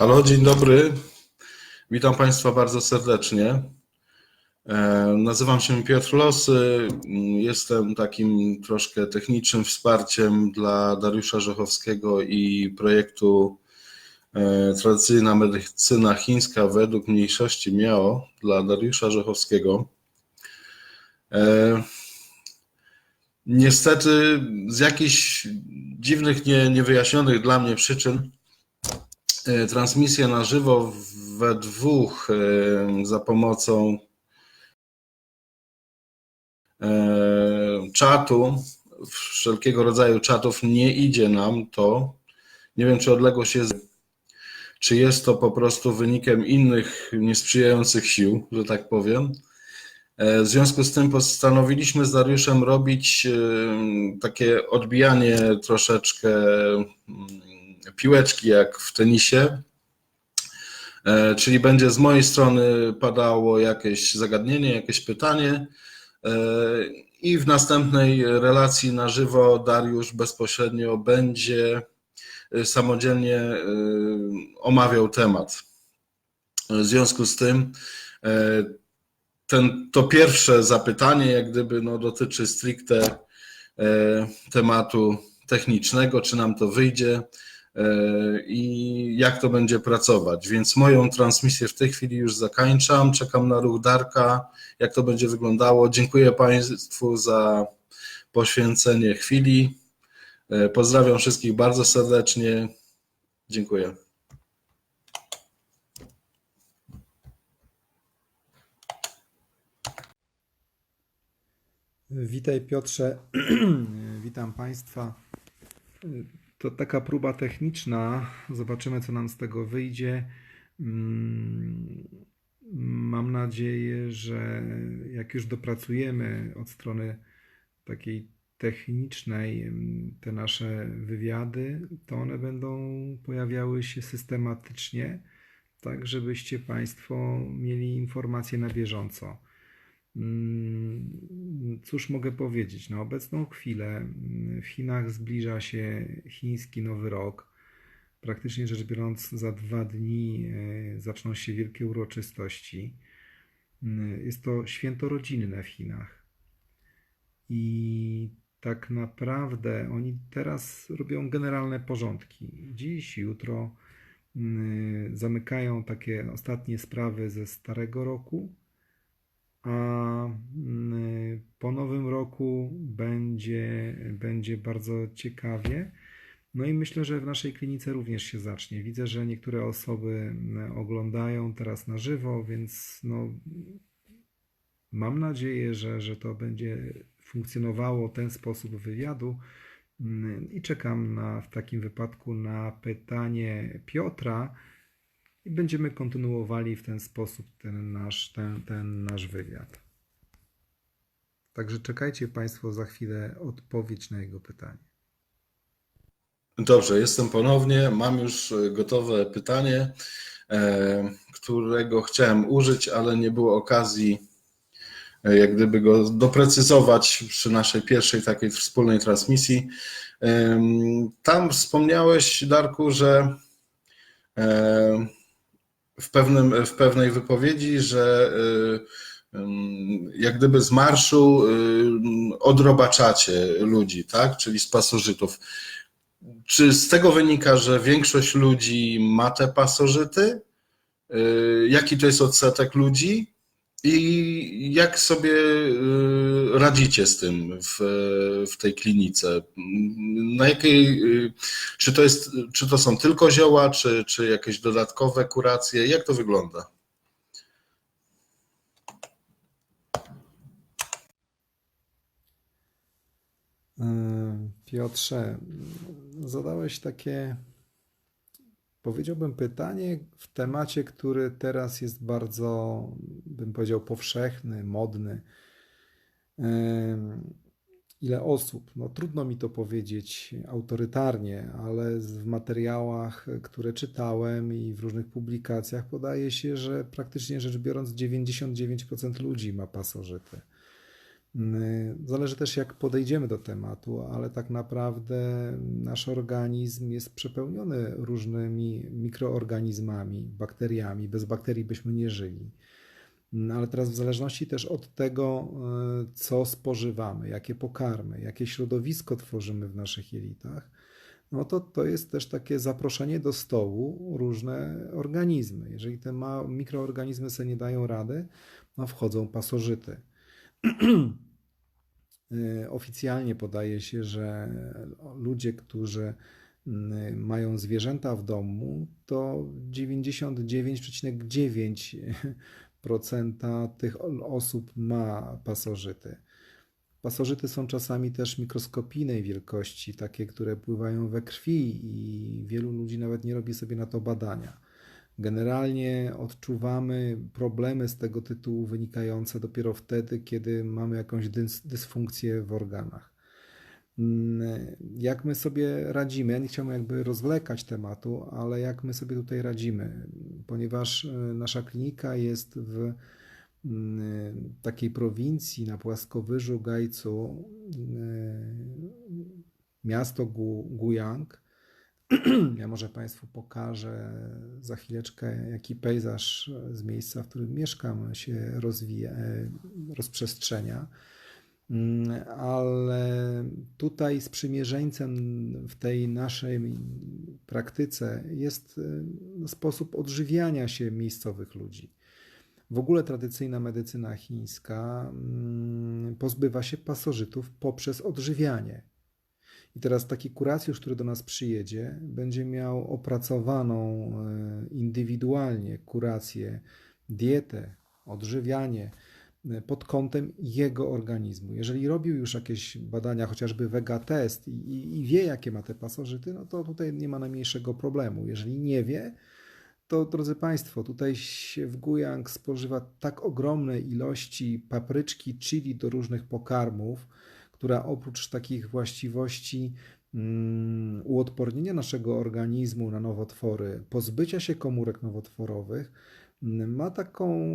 Halo, dzień dobry. Witam Państwa bardzo serdecznie. E, Nazywam się Piotr Losy. Jestem takim troszkę technicznym wsparciem dla Dariusza Żochowskiego i projektu e, Tradycyjna medycyna chińska według mniejszości Miao dla Dariusza Żochowskiego. E, Niestety z jakichś dziwnych, nie, niewyjaśnionych dla mnie przyczyn e, transmisja na żywo we dwóch e, za pomocą e, czatu, wszelkiego rodzaju czatów nie idzie nam to. Nie wiem, czy odległość jest, czy jest to po prostu wynikiem innych niesprzyjających sił, że tak powiem. W związku z tym postanowiliśmy z Dariuszem robić e, takie odbijanie troszeczkę mm, piłeczki jak w tenisie. E, Czyli będzie z mojej strony padało jakieś zagadnienie, jakieś pytanie e, i w następnej relacji na żywo Dariusz bezpośrednio będzie samodzielnie omawiał temat. W związku z tym ten, to pierwsze zapytanie, jak gdyby no, dotyczy stricte e, tematu technicznego, czy nam to wyjdzie e, i jak to będzie pracować. Więc moją transmisję w tej chwili już zakończam. Czekam na ruch Darka, jak to będzie wyglądało. Dziękuję Państwu za poświęcenie chwili. E, pozdrawiam wszystkich bardzo serdecznie. Dziękuję. Witaj Piotrze, witam Państwa. To taka próba techniczna. Zobaczymy, co nam z tego wyjdzie. Mm, Mam nadzieję, że jak już dopracujemy od strony takiej technicznej mm, te nasze wywiady, to one będą pojawiały się systematycznie, tak żebyście Państwo mieli informacje na bieżąco. Cóż mogę powiedzieć? Na obecną chwilę mm, w Chinach zbliża się chiński Nowy Rok. Praktycznie rzecz biorąc, za dwa dni e, zaczną się wielkie uroczystości. Mm, Jest to święto rodzinne w Chinach. I tak naprawdę oni teraz robią generalne porządki. Dziś, jutro mm, zamykają takie ostatnie sprawy ze starego roku a mm, po nowym roku będzie, będzie bardzo ciekawie. No i myślę, że w naszej klinice również się zacznie. Widzę, że niektóre osoby mm, oglądają teraz na żywo, więc no, mam nadzieję, że, że to będzie funkcjonowało ten sposób wywiadu. Mm, I czekam na, w takim wypadku na pytanie Piotra, i będziemy kontynuowali w ten sposób ten nasz, ten, ten nasz wywiad. Także czekajcie Państwo za chwilę odpowiedź na jego pytanie. Dobrze, jestem ponownie. Mam już e, gotowe pytanie, e, którego chciałem użyć, ale nie było okazji e, jak gdyby go doprecyzować przy naszej pierwszej takiej wspólnej transmisji. Tam wspomniałeś, Darku, że w, pewnym, w pewnej wypowiedzi, że y, jak gdyby z marszu y, odrobaczacie ludzi, tak? Czyli z pasożytów. Czy z tego wynika, że większość ludzi ma te pasożyty? Y, Jaki to jest odsetek ludzi? I jak sobie y, radzicie z tym w, w tej klinice? Na jakiej, y, czy to jest, czy to są tylko zioła, czy, czy jakieś dodatkowe kuracje? Jak to wygląda? Piotrze, zadałeś takie, powiedziałbym, pytanie w temacie, który teraz jest bardzo, bym powiedział, powszechny, modny. Ile osób? No trudno mi to powiedzieć autorytarnie, ale w materiałach, które czytałem i w różnych publikacjach podaje się, że praktycznie rzecz biorąc 99% ludzi ma pasożyty. Mm, Zależy też, jak podejdziemy do tematu, ale tak naprawdę nasz organizm jest przepełniony różnymi mikroorganizmami, bakteriami. Bez bakterii byśmy nie żyli. Mm, Ale teraz, w zależności też od tego, y, co spożywamy, jakie pokarmy, jakie środowisko tworzymy w naszych jelitach, no to to jest też takie zaproszenie do stołu różne organizmy. Jeżeli te mikroorganizmy sobie nie dają rady, no wchodzą pasożyty. Y, Oficjalnie podaje się, że ludzie, którzy mm, mają zwierzęta w domu, to 99,9% tych osób ma pasożyty. Pasożyty są czasami też mikroskopijnej wielkości, takie, które pływają we krwi, i wielu ludzi nawet nie robi sobie na to badania. Generalnie odczuwamy problemy z tego tytułu wynikające dopiero wtedy, kiedy mamy jakąś dys- dysfunkcję w organach. Mm, Jak my sobie radzimy? Ja nie chciałbym jakby rozwlekać tematu, ale jak my sobie tutaj radzimy? Ponieważ e, nasza klinika jest w mm, takiej prowincji na płaskowyżu Gajcu, e, miasto Gu- Gujang. Ja może Państwu pokażę za chwileczkę, jaki pejzaż z miejsca, w którym mieszkam, się rozwija, e, rozprzestrzenia. Mm, Ale tutaj sprzymierzeńcem w tej naszej praktyce jest e, sposób odżywiania się miejscowych ludzi. W ogóle tradycyjna medycyna chińska mm, pozbywa się pasożytów poprzez odżywianie. I teraz taki kuracjusz, który do nas przyjedzie, będzie miał opracowaną e, indywidualnie kurację, dietę, odżywianie e, pod kątem jego organizmu. Jeżeli robił już jakieś badania, chociażby vega test i, i wie, jakie ma te pasożyty, no to tutaj nie ma najmniejszego problemu. Jeżeli nie wie, to drodzy Państwo, tutaj się w Gujang spożywa tak ogromne ilości papryczki, chili do różnych pokarmów, która oprócz takich właściwości mm, uodpornienia naszego organizmu na nowotwory, pozbycia się komórek nowotworowych, mm, ma taką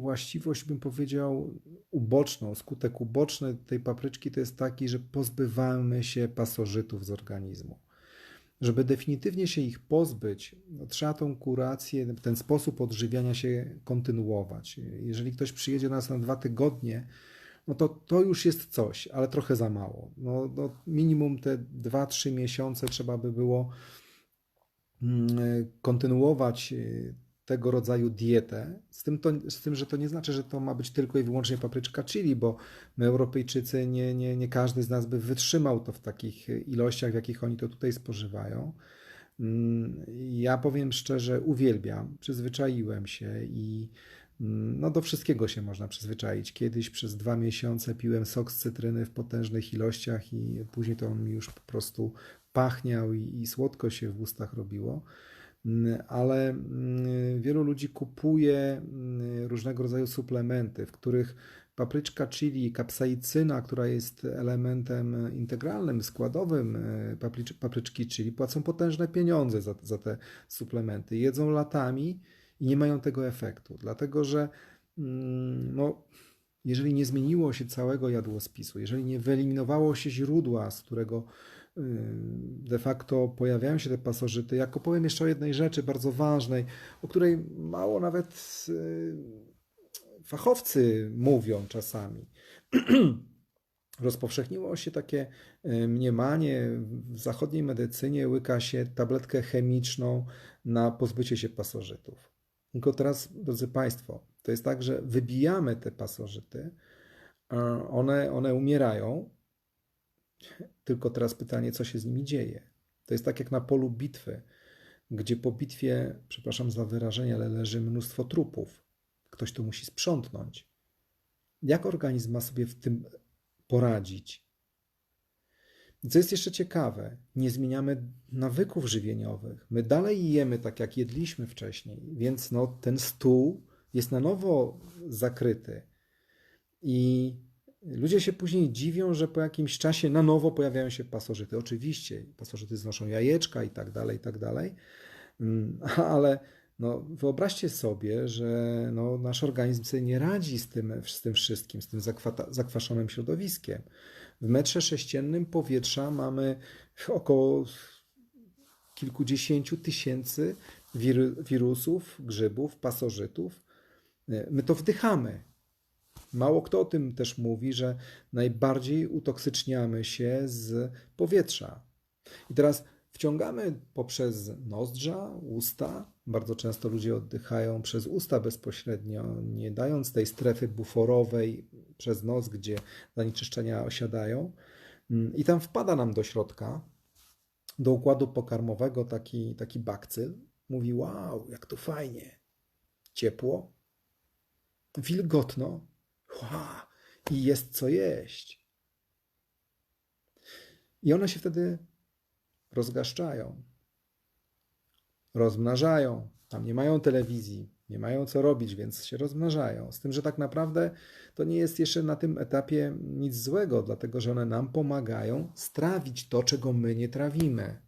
właściwość, bym powiedział, uboczną. Skutek uboczny tej papryczki to jest taki, że pozbywamy się pasożytów z organizmu. Żeby definitywnie się ich pozbyć, no, trzeba tą kurację, ten sposób odżywiania się kontynuować. Jeżeli ktoś przyjedzie do nas na dwa tygodnie, no to to już jest coś, ale trochę za mało. No, no minimum te 2-3 miesiące trzeba by było mm, kontynuować y, tego rodzaju dietę. Z tym, to, z tym, że to nie znaczy, że to ma być tylko i wyłącznie papryczka chili, bo my, Europejczycy, nie, nie, nie każdy z nas by wytrzymał to w takich ilościach, w jakich oni to tutaj spożywają. Mm, Ja powiem szczerze, uwielbiam, przyzwyczaiłem się i no do wszystkiego się można przyzwyczaić. Kiedyś przez dwa miesiące piłem sok z cytryny w potężnych ilościach i później to on mi już po prostu pachniał i, i słodko się w ustach robiło. Mm, Ale mm, wielu ludzi kupuje mm, różnego rodzaju suplementy, w których papryczka chili, kapsaicyna, która jest elementem integralnym, składowym e, paprycz- papryczki chili, płacą potężne pieniądze za, za te suplementy. Jedzą latami i nie mają tego efektu, dlatego że mm, no, jeżeli nie zmieniło się całego jadłospisu, jeżeli nie wyeliminowało się źródła, z którego de facto pojawiają się te pasożyty, jako powiem jeszcze o jednej rzeczy bardzo ważnej, o której mało nawet fachowcy mówią czasami. Rozpowszechniło się takie mniemanie, w zachodniej medycynie łyka się tabletkę chemiczną na pozbycie się pasożytów. Tylko teraz, drodzy Państwo, to jest tak, że wybijamy te pasożyty, one, one umierają, tylko teraz pytanie, co się z nimi dzieje. To jest tak jak na polu bitwy, gdzie po bitwie, przepraszam za wyrażenie, ale leży mnóstwo trupów. Ktoś to musi sprzątnąć. Jak organizm ma sobie w tym poradzić? I co jest jeszcze ciekawe, nie zmieniamy nawyków żywieniowych. My dalej jemy tak, jak jedliśmy wcześniej, więc no, ten stół jest na nowo zakryty. I ludzie się później dziwią, że po jakimś czasie na nowo pojawiają się pasożyty. Oczywiście, pasożyty znoszą jajeczka i tak dalej, i tak dalej. Mm, Ale No, wyobraźcie sobie, że no, nasz organizm sobie nie radzi z tym, z tym wszystkim, z tym zakwaszonym środowiskiem. W metrze sześciennym powietrza mamy około kilkudziesięciu tysięcy wir, wirusów, grzybów, pasożytów. My to wdychamy. Mało kto o tym też mówi, że najbardziej utoksyczniamy się z powietrza. I teraz wciągamy poprzez nozdrza, usta. Bardzo często ludzie oddychają przez usta bezpośrednio, nie dając tej strefy buforowej przez nos, gdzie zanieczyszczenia osiadają. I tam wpada nam do środka, do układu pokarmowego taki, taki bakcyl. Mówi: Wow, jak to fajnie, ciepło, wilgotno, wow, i jest co jeść. I one się wtedy rozgaszczają, rozmnażają. Tam nie mają telewizji, nie mają co robić, więc się rozmnażają. Z tym, że tak naprawdę to nie jest jeszcze na tym etapie nic złego, dlatego że one nam pomagają strawić to, czego my nie trawimy.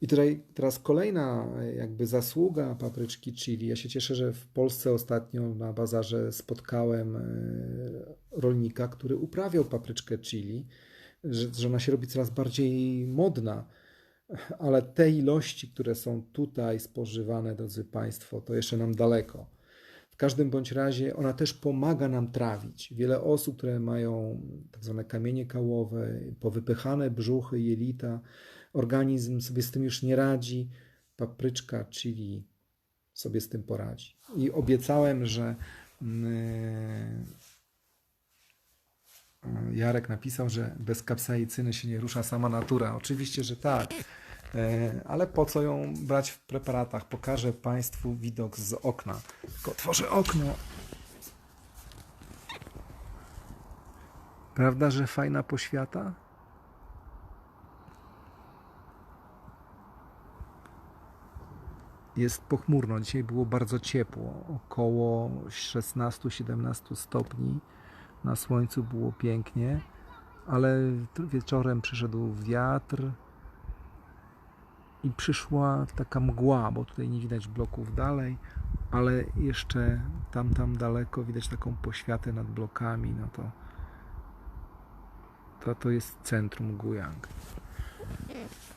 I tutaj teraz kolejna jakby zasługa papryczki chili. Ja się cieszę, że w Polsce ostatnio na bazarze spotkałem e, rolnika, który uprawiał papryczkę chili, że, że ona się robi coraz bardziej modna. Ale te ilości, które są tutaj spożywane, drodzy Państwo, to jeszcze nam daleko. W każdym bądź razie ona też pomaga nam trawić. Wiele osób, które mają tak zwane kamienie kałowe, powypychane brzuchy, jelita, organizm sobie z tym już nie radzi. Papryczka, chili sobie z tym poradzi. I obiecałem, że mm, Jarek napisał, że bez kapsaicyny się nie rusza sama natura. Oczywiście, że tak. E, Ale po co ją brać w preparatach? Pokażę Państwu widok z okna. Tylko otworzę okno. Prawda, że fajna poświata? Jest pochmurno. Dzisiaj było bardzo ciepło, około 16-17 stopni. Na słońcu było pięknie, ale wieczorem przyszedł wiatr i przyszła taka mgła, bo tutaj nie widać bloków dalej, ale jeszcze tam, tam daleko widać taką poświatę nad blokami. No to to, to jest centrum Gujang.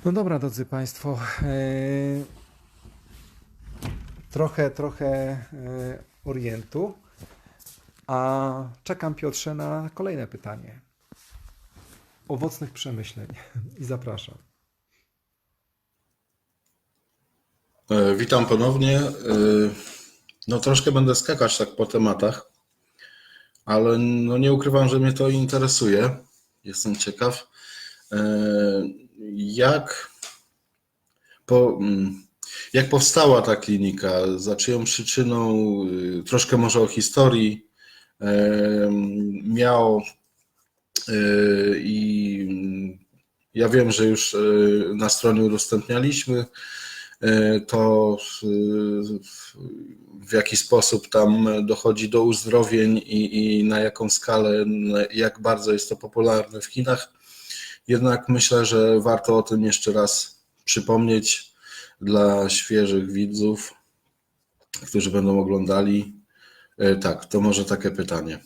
No dobra, drodzy Państwo. e, trochę, trochę e, orientu. A czekam, Piotrze, na kolejne pytanie. Owocnych przemyśleń. I zapraszam. E, Witam ponownie. E, No troszkę będę skakać tak po tematach, ale no nie ukrywam, że mnie to interesuje. Jestem ciekaw, e, jak, po, mm, jak powstała ta klinika, za czyją przyczyną, y, troszkę może o historii miał y, i ja wiem, że już y, na stronie udostępnialiśmy e, to w- jaki sposób tam dochodzi do uzdrowień i, i na jaką skalę, jak bardzo jest to popularne w Chinach. Jednak myślę, że warto o tym jeszcze raz przypomnieć dla świeżych widzów, którzy będą oglądali. E, Tak, to może takie pytanie.